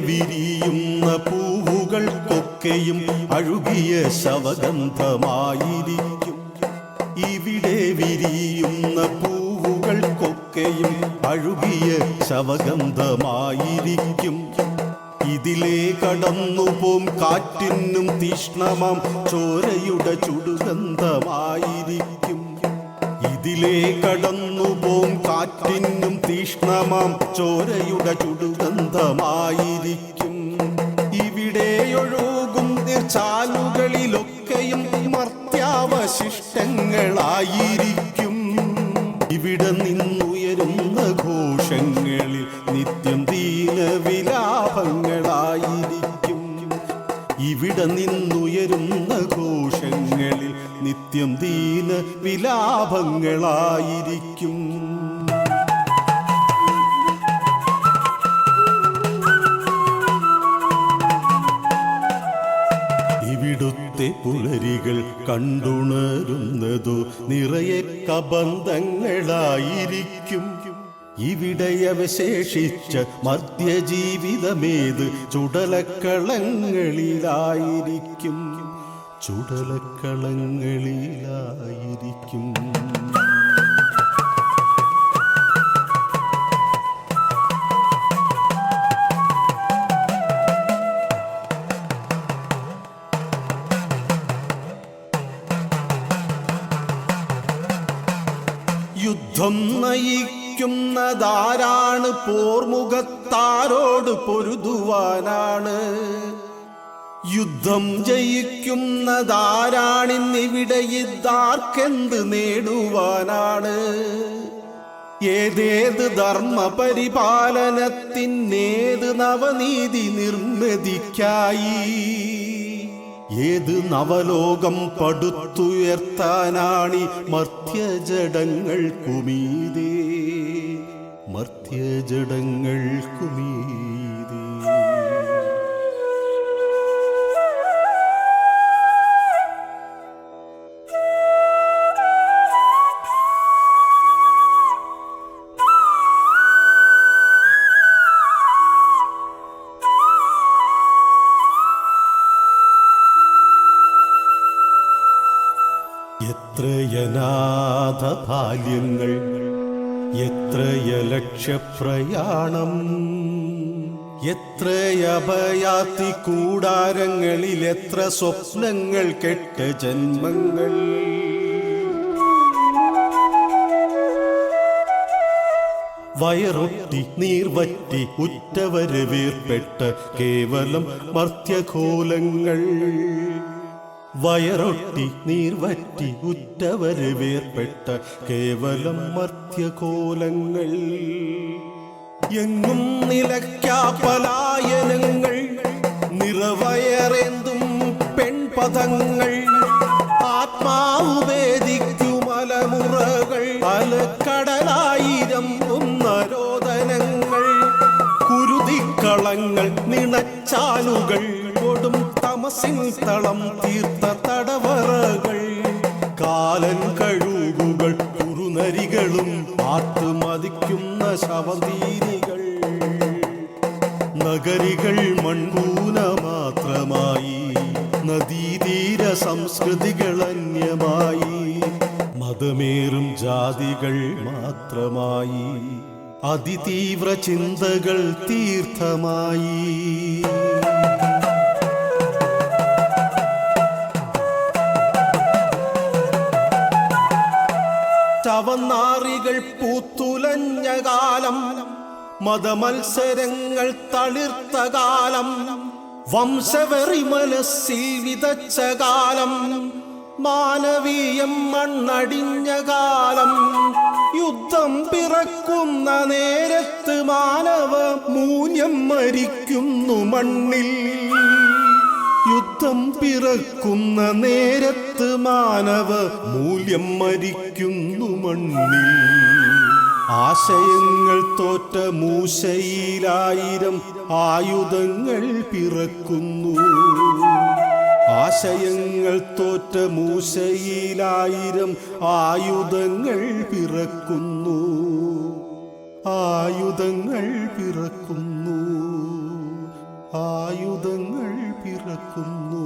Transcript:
വിരിയുന്ന പൂവുകൾക്കൊക്കെയും അഴുകിയ ശവഗന്ധമായിരിക്കും. ഇവിടെ വിരിയുന്ന പൂവുകൾക്കൊക്കെയും അഴുകിയ ശവഗന്ധമായിരിക്കും. ഇതിലേ കടന്നുപോം കാറ്റിനും തീഷ്ണമം ചോരയുടെ ചുടുഗന്ധമായിരിക്കും. ഇതിലേ കടന്നുപോം കാറ്റിനും തീഷ്ണമാം ചോരയുടെ ചുടുഗന്ധമായിരിക്കും. ഇവിടെ ഒഴുകും ചാലുകളിലൊക്കെയും മർത്യാവശിഷ്ടങ്ങളായിരിക്കും. ഇവിടെ നിന്നുയരുന്ന ഘോഷങ്ങളിൽ നിത്യം ദീനവിലാപങ്ങളായിരിക്കും. ഇവിടെ നിന്നുയരുന്ന ഘോഷങ്ങളിൽ നിത്യം ദീന വിലാപങ്ങളായിരിക്കും കണ്ടുണരുന്നതോ നിറയെ കബന്ധങ്ങളായിരിക്കും. ഇവിടെ അവശേഷിച്ച മദ്യജീവിതമേത് ചുടലക്കളങ്ങളിലായിരിക്കും. ചുടലക്കളങ്ങളിലായിരിക്കും. യുദ്ധം നയിക്കുന്നതാരാണ്? പോർമുഖത്താരോട് പൊരുതുവാനാണ്. യുദ്ധം ജയിക്കുന്നതാരാണിന്നിവിടെ ഇതാർക്കെന്ത് നേടുവാനാണ്? ഏതേത് ധർമ്മ പരിപാലനത്തിനേത് നവനീതി നിർമ്മിതിക്കായി? ഏത് നവലോകം പടുത്തുയർത്താനാണി മർത്യജടങ്ങൾ മർത്യജടങ്ങൾക്കുമീതേ ബാല്യങ്ങൾ. എത്രയ ലക്ഷ്യപ്രയാണം. എത്രയഭയാത്തി കൂടാരങ്ങളിൽ എത്ര സ്വപ്നങ്ങൾ കെട്ട ജന്മങ്ങൾ. വയറൊട്ടി നീർവറ്റി ഉറ്റവരവേർപ്പെട്ട കേവലം മർത്യഘോലങ്ങൾ. വയറൊട്ടി നീർവറ്റി ഉറ്റവര് വേർപ്പെട്ട കേവലം മർത്യകോലങ്ങൾ. എങ്ങും നിലയ്ക്കാ പലായനങ്ങൾ നിറവയറേന്തും പെൺപദങ്ങൾ ആത്മാവ് വേദിക്കുമലമുറകൾ അലക്കടലായിരം ഒന്നരോധനങ്ങൾ കുരുതിക്കളങ്ങൾ നിണച്ചാലുകൾ. തമസിൻ തളം തീർത്ത തടവറകൾ കാലൻ കഴുകുകൾ കുറുനരികളും ആട്ടുമതിക്കുന്ന ശവതീരികൾ നഗരികൾ മൺകൂന മാത്രമായി നദീതീര സംസ്കൃതികൾ അന്യമായി മതമേറും ജാതികൾ മാത്രമായി അതിതീവ്ര ചിന്തകൾ തീർത്ഥമായി. ചവന്നാറികൾ പൂത്തുലഞ്ഞ കാലം മതമത്സരങ്ങൾ തളിർത്ത കാലം വംശവെറി മനസ്സിൽ വിതച്ച കാലം മാനവീയം മണ്ണടിഞ്ഞ കാലം യുദ്ധം പിറക്കുന്ന നേരത്ത് മാനവ മൂല്യം മരിക്കുന്നു മണ്ണിൽ. യുദ്ധം പിറക്കുന്ന നേരത്ത് മാനവ മൂല്യം മരിക്കുന്നു മണ്ണിൽ. ആശയങ്ങൾ തോറ്റ മൂശയിലായിരം ആയുധങ്ങൾ പിറക്കുന്നു. ആശയങ്ങൾ തോറ്റ മൂശയിലായിരം ആയുധങ്ങൾ പിറക്കുന്നു. ആയുധങ്ങൾ പിറക്കുന്നു. ആയുധങ്ങൾ പിറക്കുന്നു.